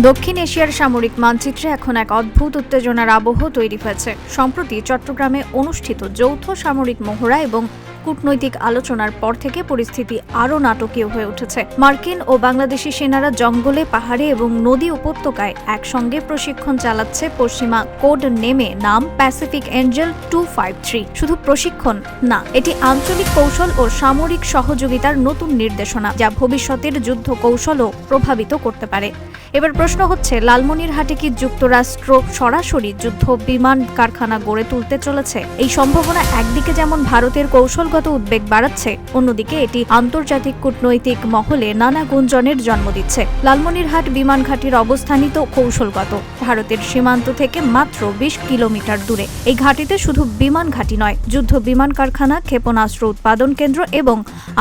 দক্ষিণ এশিয়ার সামরিক মানচিত্রে এখন এক অদ্ভুত উত্তেজনার আবহ তৈরি হয়েছে। সম্প্রতি চট্টগ্রামে অনুষ্ঠিত যৌথ সামরিক মহড়া এবং কূটনৈতিক আলোচনার পর থেকে পরিস্থিতি আরও নাটকীয় হয়ে উঠেছে। মার্কিন ও বাংলাদেশি সেনারা জঙ্গলে, পাহাড়ে এবং নদী উপত্যকায় একসঙ্গে প্রশিক্ষণ চালাচ্ছে পশ্চিমা কোড নেমে নাম Pacific angel two five three শুধু প্রশিক্ষণ না, এটি আঞ্চলিক কৌশল ও সামরিক সহযোগিতার নতুন নির্দেশনা যা ভবিষ্যতের যুদ্ধ কৌশলও প্রভাবিত করতে পারে। এবার প্রশ্ন হচ্ছে, লালমনিরহাটে কি যুক্তরাষ্ট্র সরাসরি যুদ্ধ বিমান কারখানা গড়ে তুলতে চলেছে? এই সম্ভাবনা একদিকে যেমন ভারতের কৌশলগত উদ্বেগ বাড়াচ্ছে, অন্যদিকে এটি আন্তর্জাতিক কূটনৈতিক মহলে নানা গুঞ্জনের জন্ম দিচ্ছে। লালমনিরহাট বিমান ঘাটির অবস্থানই তো কৌশলগত। ভারতের সীমান্ত থেকে মাত্র বিশ কিলোমিটার দূরে। এই ঘাটিতে শুধু বিমান ঘাঁটি নয়, যুদ্ধ বিমান কারখানা, ক্ষেপণাস্ত্র উৎপাদন কেন্দ্র এবং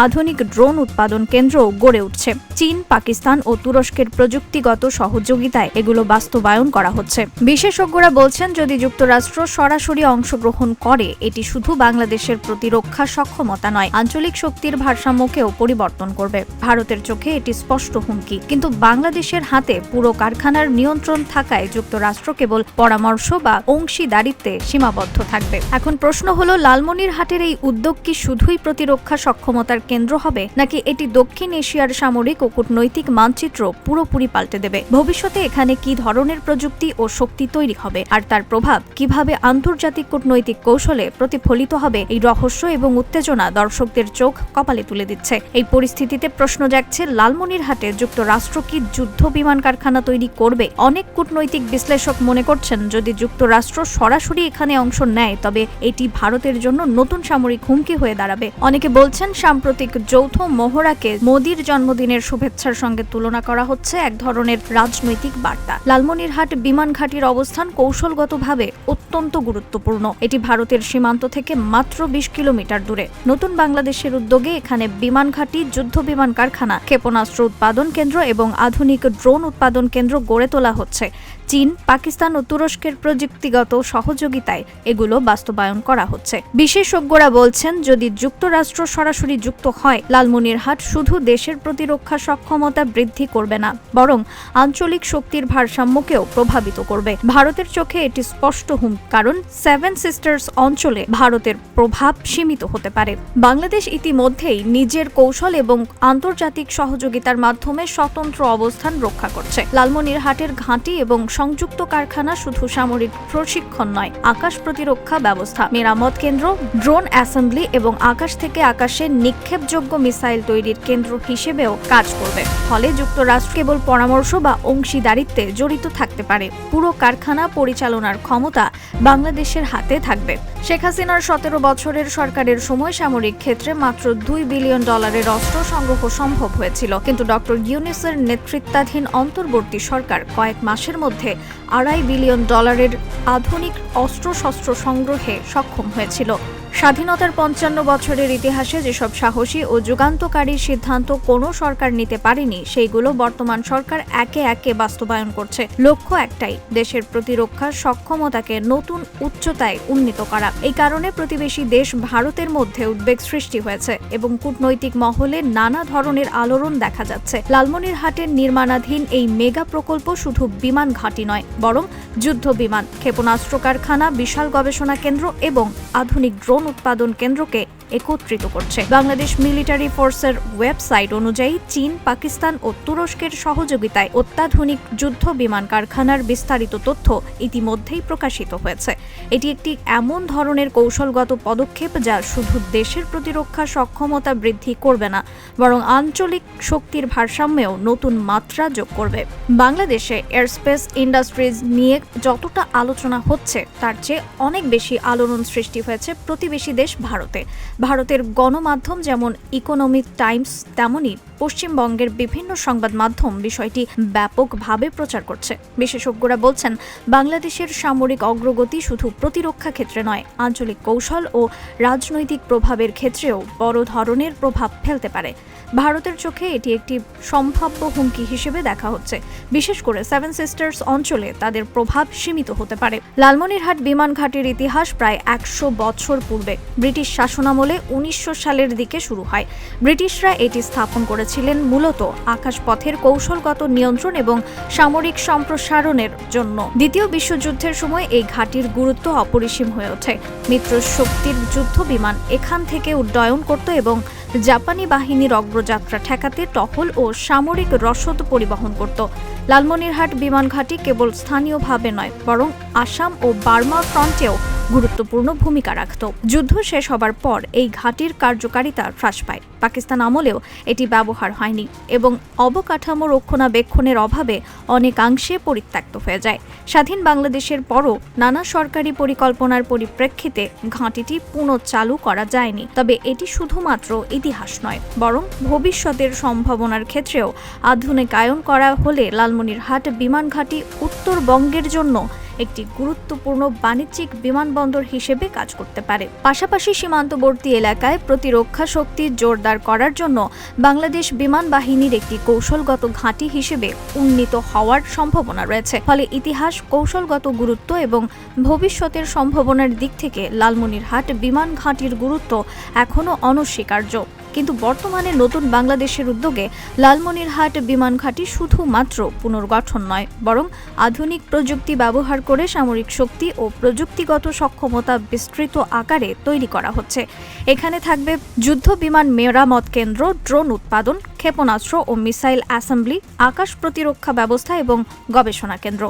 আধুনিক ড্রোন উৎপাদন কেন্দ্রও গড়ে উঠছে। চীন, পাকিস্তান ও তুরস্কের প্রযুক্তিগত সহযোগিতায় এগুলো বাস্তবায়ন করা হচ্ছে। বিশেষজ্ঞরা বলছেন, যদি যুক্তরাষ্ট্র সরাসরি অংশগ্রহণ করে, এটি শুধু বাংলাদেশের প্রতিরক্ষা সক্ষমতা নয়, আঞ্চলিক শক্তির ভারসাম্যকেও পরিবর্তন করবে। ভারতের চোখে এটি স্পষ্ট হুমকি। কিন্তু বাংলাদেশের হাতে পুরো কারখানার নিয়ন্ত্রণ থাকায় যুক্তরাষ্ট্র কেবল পরামর্শ বা অংশীদারিত্বে সীমাবদ্ধ থাকবে। এখন প্রশ্ন হলো, লালমনিরহাটের এই উদ্যোগ কি শুধুই প্রতিরক্ষা সক্ষমতার কেন্দ্র হবে, নাকি এটি দক্ষিণ এশিয়ার সামরিক ও কূটনৈতিক মানচিত্র পুরোপুরি পাল্টে দেবে? ভবিষ্যতে এখানে কি ধরনের প্রযুক্তি ও শক্তি তৈরি হবে? আর তার প্রভাব কীভাবে আন্তর্জাতিক কূটনৈতিক কৌশলে প্রতিফলিত হবে? এই রহস্য এবং উত্তেজনা দর্শকদের চোখ কপালে তুলে দিচ্ছে। এই পরিস্থিতিতে প্রশ্ন জাগছে, লালমনিরহাটে যুক্তরাষ্ট্র কি যুদ্ধ বিমান কারখানা তৈরি করবে? অনেক কূটনৈতিক বিশ্লেষক মনে করছেন, যদি যুক্তরাষ্ট্র সরাসরি এখানে অংশ নেয়, তবে এটি ভারতের জন্য নতুন সামরিক হুমকি হয়ে দাঁড়াবে। অনেকে বলছেন, সাম্প্রতিক যৌথ মহড়াকে মোদির জন্মদিনের শুভেচ্ছার সঙ্গে তুলনা করা হচ্ছে। এক ধরনের রাজনৈতিক বার্তা। লালমনিরহাট বিমান ঘাটির অবস্থান কৌশলগতভাবে অত্যন্ত গুরুত্বপূর্ণ। এটি ভারতের সীমান্ত থেকে মাত্র বিশ কিলোমিটার দূরে। নতুন বাংলাদেশের উদ্যোগে এখানে বিমান ঘাঁটি, যুদ্ধ বিমান কারখানা, ক্ষেপণাস্ত্র উৎপাদন কেন্দ্র এবং আধুনিক ড্রোন উৎপাদন কেন্দ্র গড়ে তোলা হচ্ছে। চীন, পাকিস্তান ও তুরস্কের প্রযুক্তিগত সহযোগিতায় এগুলো বাস্তবায়ন করা হচ্ছে। বিশেষজ্ঞরা বলছেন, যদি যুক্তরাষ্ট্র সরাসরি যুক্ত হয়, লালমনিরহাট শুধু দেশের প্রতিরক্ষা সক্ষমতা বৃদ্ধি করবে না, বরং আঞ্চলিক শক্তির ভারসাম্যকেও প্রভাবিত করবে। ভারতের চোখে এটি স্পষ্ট হুম, কারণ সেভেন সিস্টার্স অঞ্চলে ভারতের প্রভাব সীমিত হতে পারে। বাংলাদেশ ইতিমধ্যেই নিজের কৌশল এবং আন্তর্জাতিক সহযোগিতার মাধ্যমে স্বতন্ত্র অবস্থান রক্ষা করছে। লালমনিরহাটের ঘাঁটি এবং সংযুক্ত কারখানা শুধু সামরিক প্রশিক্ষণ নয়, আকাশ প্রতিরক্ষা ব্যবস্থা, মেরামত কেন্দ্র, ড্রোন অ্যাসেম্বলি এবং আকাশ থেকে আকাশে নিক্ষেপযোগ্য মিসাইল তৈরির কেন্দ্র হিসেবেও কাজ করবে। ফলে যুক্তরাষ্ট্র কেবল পরামর্শ বা অংশীদারিত্বে জড়িত থাকতে পারে। পুরো কারখানা পরিচালনার ক্ষমতা বাংলাদেশের হাতে থাকবে। শেখ হাসিনার সতেরো বছরের সরকারের সময় সামরিক ক্ষেত্রে মাত্র দুই বিলিয়ন ডলারের অস্ত্র সংগ্রহ সম্ভব হয়েছিল। কিন্তু ডক্টর ইউনিসের নেতৃত্বাধীন অন্তর্বর্তী সরকার কয়েক মাসের মধ্যে আড়াই বিলিয়ন ডলারের আধুনিক অস্ত্রশস্ত্র সংগ্রহে সক্ষম হয়েছিল। স্বাধীনতার পঞ্চান্ন বছরের ইতিহাসে যেসব সাহসী ও যুগান্তকারী সিদ্ধান্ত কোনো সরকার নিতে পারেনি, সেইগুলো বর্তমান সরকার একে একে বাস্তবায়ন করছে। লক্ষ্য একটাই, দেশের প্রতিরক্ষার সক্ষমতাকে নতুন উচ্চতায় উন্নীত করা। এই কারণে প্রতিবেশী দেশ ভারতের মধ্যে উদ্বেগ সৃষ্টি হয়েছে এবং কূটনৈতিক মহলে নানা ধরনের আলোড়ন দেখা যাচ্ছে। লালমনিরহাটের নির্মাণাধীন এই মেগা প্রকল্প শুধু বিমান ঘাঁটি নয়, বরং যুদ্ধ বিমান ক্ষেপণাস্ত্র কারখানা, বিশাল গবেষণা কেন্দ্র এবং আধুনিক ড্রোন উৎপাদন কেন্দ্রকে একত্রিত করছে। বাংলাদেশ মিলিটারি ফোর্সের ওয়েবসাইট অনুযায়ী চীন, পাকিস্তান ও তুরস্কের সহযোগিতায় অত্যাধুনিক যুদ্ধ বিমান কারখানার বিস্তারিত তথ্য ইতিমধ্যেই প্রকাশিত হয়েছে। এটি একটি এমন ধরনের কৌশলগত পদক্ষেপ যা শুধু দেশের প্রতিরক্ষা সক্ষমতা বৃদ্ধি করবে না, বরং আঞ্চলিক শক্তির ভারসাম্যেও নতুন মাত্রা যোগ করবে। বাংলাদেশে এয়ারস্পেস ইন্ডাস্ট্রিজ নিয়ে যতটা আলোচনা হচ্ছে, তার চেয়ে অনেক বেশি আলোড়ন সৃষ্টি হয়েছে প্রতিবেশী দেশ ভারতে। ভারতের গণমাধ্যম যেমন ইকোনমিক টাইমস তেমনই পশ্চিমবঙ্গের বিভিন্ন সংবাদ মাধ্যম বিষয়টি ব্যাপকভাবে প্রচার করছে। বিশেষজ্ঞরা বলছেন, বাংলাদেশের সামরিক অগ্রগতি শুধু প্রতিরক্ষা ক্ষেত্রে নয়, আঞ্চলিক কৌশল ও রাজনৈতিক প্রভাবের ক্ষেত্রেও বড় ধরনের প্রভাব ফেলতে পারে। ভারতের চোখে এটি একটি সম্ভাব্য হুমকি হিসেবে দেখা হচ্ছে। বিশেষ করে সেভেন সিস্টার্স অঞ্চলে তাদের প্রভাব সীমিত হতে পারে। লালমনিরহাট বিমান ঘাটির ইতিহাস প্রায় একশো বছর পূর্বে। ব্রিটিশ শাসনামলে উনিশশো সালের দিকে শুরু হয়। ব্রিটিশরা এটি স্থাপন করেছিল করেছিলেন মূলত আকাশপথের কৌশলগত নিয়ন্ত্রণ এবং সামরিক সম্প্রসারণের জন্য। দ্বিতীয় বিশ্বযুদ্ধের সময় এই ঘাঁটির গুরুত্ব অপরিসীম হয়ে ওঠে। মিত্র শক্তির যুদ্ধ বিমান এখান থেকে উড্ডয়ন করত এবং জাপানি বাহিনীর অগ্রযাত্রা ঠেকাতে টহল ও সামরিক রসদ পরিবহন করত। লালমনিরহাট বিমান ঘাঁটি কেবল স্থানীয়ভাবে নয়, বরং আসাম ও বার্মা ফ্রন্টেও গুরুত্বপূর্ণ ভূমিকা রাখত। যুদ্ধ শেষ হবার পর এই ঘাঁটির কার্যকারিতা হ্রাস পায়। পাকিস্তান আমলেও এটি ব্যবহার হয়নি এবং অবকাঠামো রক্ষণাবেক্ষণের অভাবে অনেকাংশে পরিত্যক্ত হয়ে যায়। স্বাধীন বাংলাদেশের পরও নানা সরকারি পরিকল্পনার পরিপ্রেক্ষিতে ঘাঁটিটি পুনঃচালু করা যায়নি। তবে এটি শুধুমাত্র ইতিহাস নয়, বরং ভবিষ্যতের সম্ভাবনার ক্ষেত্রেও আধুনিকায়ন করা হলে লালমনিরহাট বিমান ঘাঁটি উত্তরবঙ্গের জন্য একটি গুরুত্বপূর্ণ বাণিজ্যিক বিমানবন্দর হিসেবে কাজ করতে পারে। পাশাপাশি সীমান্তবর্তী এলাকায় প্রতিরক্ষা শক্তি জোরদার করার জন্য বাংলাদেশ বিমান বাহিনীর একটি কৌশলগত ঘাঁটি হিসেবে উন্নীত হওয়ার সম্ভাবনা রয়েছে। ফলে ইতিহাস, কৌশলগত গুরুত্ব এবং ভবিষ্যতের সম্ভাবনার দিক থেকে লালমনিরহাট বিমান ঘাঁটির গুরুত্ব এখনও অনস্বীকার্য। কিন্তু বর্তমানে নতুন বাংলাদেশের উদ্যোগে লালমনিরহাট বিমান ঘাঁটি শুধুমাত্র পুনর্গঠন নয়, বরং আধুনিক প্রযুক্তি ব্যবহার করে সামরিক শক্তি ও প্রযুক্তিগত সক্ষমতা বিস্তৃত আকারে তৈরি করা হচ্ছে। এখানে থাকবে যুদ্ধ বিমান মেরামত কেন্দ্র, ড্রোন উৎপাদন ক্ষেপণাস্ত্র ও মিসাইল অ্যাসেম্বলি, আকাশ প্রতিরক্ষা ব্যবস্থা এবং গবেষণা কেন্দ্র।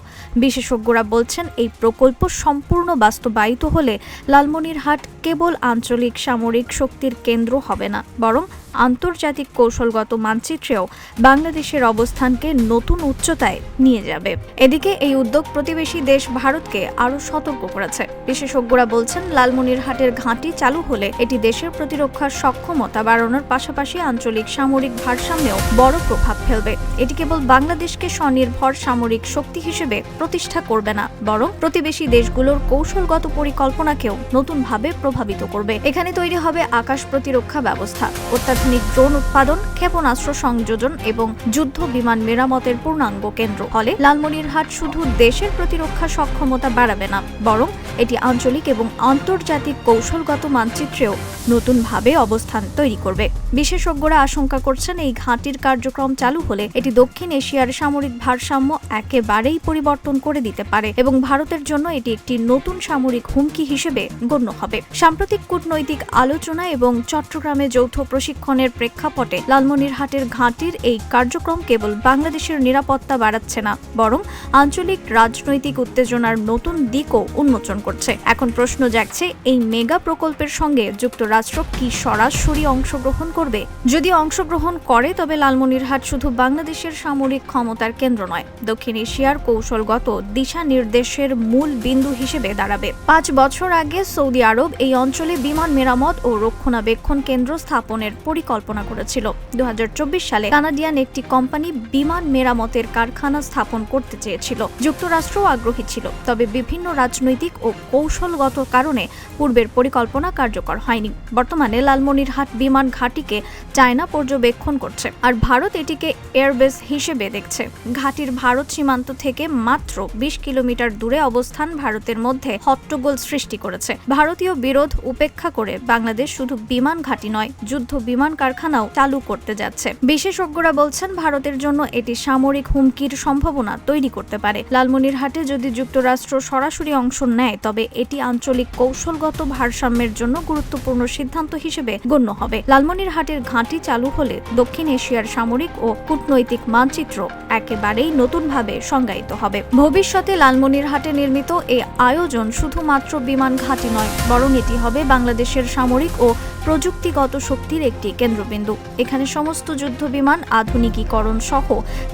বিশেষজ্ঞরা বলছেন, এই প্রকল্প সম্পূর্ণ বাস্তবায়িত হলে লালমনিরহাট কেবল আঞ্চলিক সামরিক শক্তির কেন্দ্র হবে না, বরং আন্তর্জাতিক কৌশলগত মানচিত্রেও বাংলাদেশের অবস্থানকে নতুন উচ্চতায় নিয়ে যাবে। এদিকে এই উদ্যোগ প্রতিবেশী দেশ ভারতকে আরও সতর্ক করেছে। বিশেষজ্ঞরা বলছেন, লালমনিরহাটের ঘাঁটি চালু হলে এটি দেশের প্রতিরক্ষার সক্ষমতা বাড়ানোর পাশাপাশি আঞ্চলিক সামরিক ভারসাম্যেও বড় প্রভাব ফেলবে। এটি কেবল বাংলাদেশকে স্বনির্ভর সামরিক শক্তি হিসেবে প্রতিষ্ঠা করবে না, বরং প্রতিবেশী দেশগুলোর কৌশলগত পরিকল্পনাকেও নতুনভাবে প্রভাবিত করবে। এখানে তৈরি হবে আকাশ প্রতিরক্ষা ব্যবস্থা। অত্যাধুনিক ড্রোন উৎপাদন, ক্ষেপণাস্ত্র সংযোজন এবং যুদ্ধ বিমান মেরামতের পূর্ণাঙ্গ কেন্দ্র। ফলে লালমনিরহাট শুধু দেশের প্রতিরক্ষা সক্ষমতা বাড়াবে না, বরং এটি আঞ্চলিক এবং আন্তর্জাতিক কৌশলগত মানচিত্রেও নতুনভাবে অবস্থান তৈরি করবে। বিশেষজ্ঞরা আশঙ্কা করছেন এই ঘাঁটির কার্যক্রম চালু হলে এটি দক্ষিণ এশিয়ার সামরিক ভারসাম্য একেবারেই পরিবর্তন করে দিতে পারে এবং ভারতের জন্য এটি একটি নতুন সামরিক হুমকি হিসেবে গণ্য হবে। সাম্প্রতিক কূটনৈতিক আলোচনা এবং চট্টগ্রামে যৌথ প্রশিক্ষণের প্রেক্ষাপটে লালমনিরহাটের ঘাঁটির এই কার্যক্রম কেবল বাংলাদেশের নিরাপত্তা বাড়াচ্ছে না, বরং আঞ্চলিক রাজনৈতিক উত্তেজনার নতুন দিকও উন্মোচন করছে। এখন প্রশ্ন জাগছে, এই মেগা প্রকল্পের সঙ্গে যুক্তরাষ্ট্র কি সরাসরি অংশগ্রহণ করবে? যদি অংশগ্রহণ করে, তবে লালমনিরহাট শুধু বাংলাদেশের সামরিক ক্ষমতার কেন্দ্র নয়, দক্ষিণ এশিয়ার কৌশলগত দিশা নির্দেশের মূল বিন্দু হিসেবে দাঁড়াবে। পাঁচ বছর আগে সৌদি আরব এই অঞ্চলে বিমান মেরামত ও রক্ষণাবেক্ষণ কেন্দ্র স্থাপনের পরিকল্পনা করেছিল। দু হাজার চব্বিশ সালে কানাডিয়ান একটি কোম্পানি বিমান মেরামতের কারখানা স্থাপন করতে চেয়েছিল। যুক্তরাষ্ট্রও আগ্রহী ছিল, তবে বিভিন্ন রাজনৈতিক ও কৌশলগত কারণে পূর্বের পরিকল্পনা কার্যকর হয়নি। বর্তমানে লালমনিরহাট বিমান ঘাঁটিকে চায়না পর্যবেক্ষণ করছে, আর ভারত এটিকে এয়ারবেস হিসেবে দেখছে। ঘাটির ভারত সীমান্ত থেকে মাত্র বিশ কিলোমিটার দূরে অবস্থান ভারতের মধ্যে হট্টগোল সৃষ্টি করেছে। ভারতীয় বিরোধ উপেক্ষা করে বাংলাদেশ শুধু বিমান ঘাঁটি নয়, যুদ্ধ বিমান কারখানাও চালু করতে যাচ্ছে। বিশেষজ্ঞরা বলছেন, ভারতের জন্য এটি সামরিক হুমকির সম্ভাবনা তৈরি করতে পারে। লালমনিরহাটে যদি যুক্তরাষ্ট্র সরাসরি অংশ নেয়, তবে এটি আঞ্চলিক কৌশলগত ভারসাম্যের জন্য গুরুত্বপূর্ণ সিদ্ধান্ত হিসেবে গণ্য হবে। লালমনিরহাটের ঘাঁটি চালু হলে দক্ষিণ এশিয়ার সামরিক ও কূটনৈতিক মানচিত্র একেবারেই নতুনভাবে সংজ্ঞায়িত হবে। ভবিষ্যতে লালমনিরহাটে নির্মিত এই আয়োজন শুধুমাত্র বিমান ঘাঁটি নয়, বরং এটি হবে বাংলাদেশের সামরিক ও প্রযুক্তিগত শক্তির একটি কেন্দ্রবিন্দু। এখানে সমস্ত যুদ্ধ বিমান আধুনিকীকরণ সহ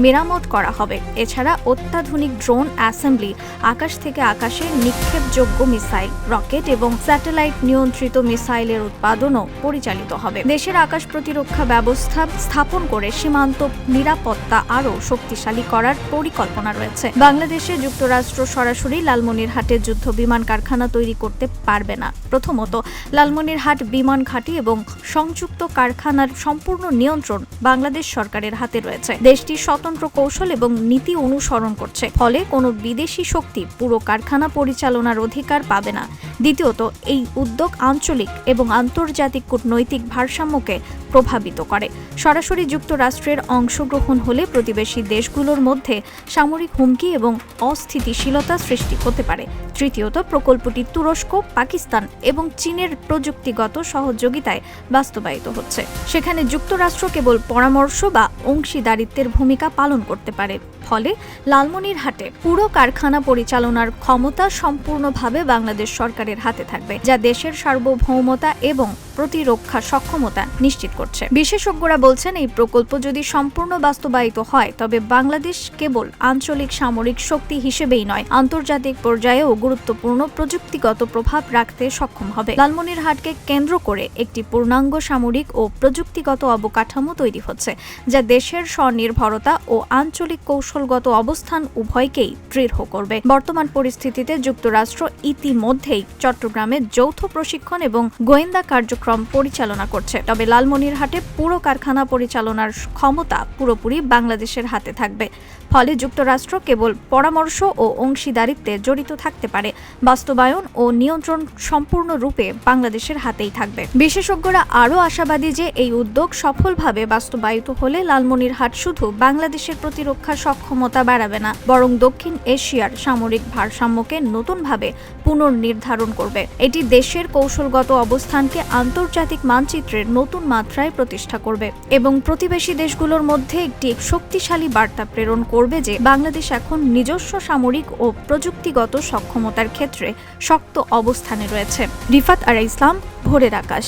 মেরামত করা হবে। এছাড়া অত্যাধুনিক ড্রোন অ্যাসেম্বলি, আকাশ থেকে আকাশে নিক্ষেপযোগ্য মিসাইল, রকেট এবং স্যাটেলাইট নিয়ন্ত্রিত মিসাইলের উৎপাদনও পরিচালিত হবে। দেশের আকাশ প্রতিরক্ষা ব্যবস্থা স্থাপন করে সীমান্ত নিরাপত্তা আরও শক্তিশালী করার পরিকল্পনা রয়েছে। বাংলাদেশে যুক্তরাষ্ট্র সরাসরি লালমনিরহাটে যুদ্ধ বিমান কারখানা তৈরি করতে পারবে না। প্রথমত, লালমনিরহাট বিমান ঘাঁটি এবং সংযুক্ত কারখানার সম্পূর্ণ নিয়ন্ত্রণ বাংলাদেশ সরকারের হাতে রয়েছে। দেশটি স্বতন্ত্র কৌশল এবং নীতি অনুসরণ করছে, ফলে কোনো বিদেশি শক্তি পুরো কারখানা পরিচালনার অধিকার পাবে না। দ্বিতীয়ত, এই উদ্যোগ আঞ্চলিক এবং আন্তর্জাতিক কূটনৈতিক ভারসাম্যকে প্রভাবিত করে। সরাসরি যুক্তরাষ্ট্রের অংশগ্রহণ হলে প্রতিবেশী দেশগুলোর মধ্যে সামরিক হুমকি এবং অস্থিতিশীলতা সৃষ্টি হতে পারে। তৃতীয়ত, প্রকল্পটি তুরস্ক, পাকিস্তান এবং চীনের প্রযুক্তিগত সহযোগিতায় বাস্তবায়িত হচ্ছে। সেখানে যুক্তরাষ্ট্র কেবল পরামর্শ বা অংশীদারিত্বের ভূমিকা পালন করতে পারে। ফলে লালমনিরহাটে পুরো কারখানা পরিচালনার ক্ষমতা সম্পূর্ণভাবে বাংলাদেশ সরকারের হাতে থাকবে, যা দেশের সার্বভৌমতা এবং প্রতিরক্ষা সক্ষমতা নিশ্চিত করছে। বিশেষজ্ঞরা বলছেন, এই প্রকল্প যদি সম্পূর্ণ বাস্তবায়িত হয়, তবে বাংলাদেশ কেবল আঞ্চলিক সামরিক শক্তি হিসেবেই নয়, আন্তর্জাতিক পর্যায়েও গুরুত্বপূর্ণ প্রযুক্তিগত প্রভাব রাখতে সক্ষম হবে। লালমনিরহাটকে কেন্দ্র করে একটি পূর্ণাঙ্গ সামরিক ও প্রযুক্তিগত অবকাঠামো তৈরি হচ্ছে, যা দেশের স্বনির্ভরতা ও আঞ্চলিক কৌশলগত অবস্থান উভয়কেই দৃঢ় করবে। বর্তমান পরিস্থিতিতে যুক্তরাষ্ট্র ইতিমধ্যেই চট্টগ্রামে যৌথ প্রশিক্ষণ এবং গোয়েন্দা কার্যক্রম পরিচালনা করছে। তবে লালমনিরহাটে পুরো কারখানা পরিচালনার ক্ষমতা পুরোপুরি বাংলাদেশের হাতে থাকবে। ফলে যুক্তরাষ্ট্র কেবল পরামর্শ ও অংশীদারিত্বে জড়িত থাকতে পারে। বাস্তবায়ন ও নিয়ন্ত্রণ সম্পূর্ণরূপে বাংলাদেশের হাতেই থাকবে। বিশেষজ্ঞরা আরও আশাবাদী যে এই উদ্যোগ সফলভাবে বাস্তবায়িত হলে লালমনিরহাট শুধু বাংলাদেশের প্রতিরক্ষা সক্ষমতা বাড়াবে না, বরং দক্ষিণ এশিয়ার সামরিক ভারসাম্যকে নতুনভাবে পুনর্নির্ধারণ করবে। এটি দেশের কৌশলগত অবস্থানকে আন্তর্জাতিক মানচিত্রের নতুন মাত্রায় প্রতিষ্ঠা করবে এবং প্রতিবেশী দেশগুলোর মধ্যে একটি শক্তিশালী বার্তা প্রেরণ করবে যে বাংলাদেশ এখন নিজস্ব সামরিক ও প্রযুক্তিগত সক্ষমতার ক্ষেত্রে শক্ত অবস্থানে রয়েছে। রিফাত আর ইসলাম, ভোরের আকাশ।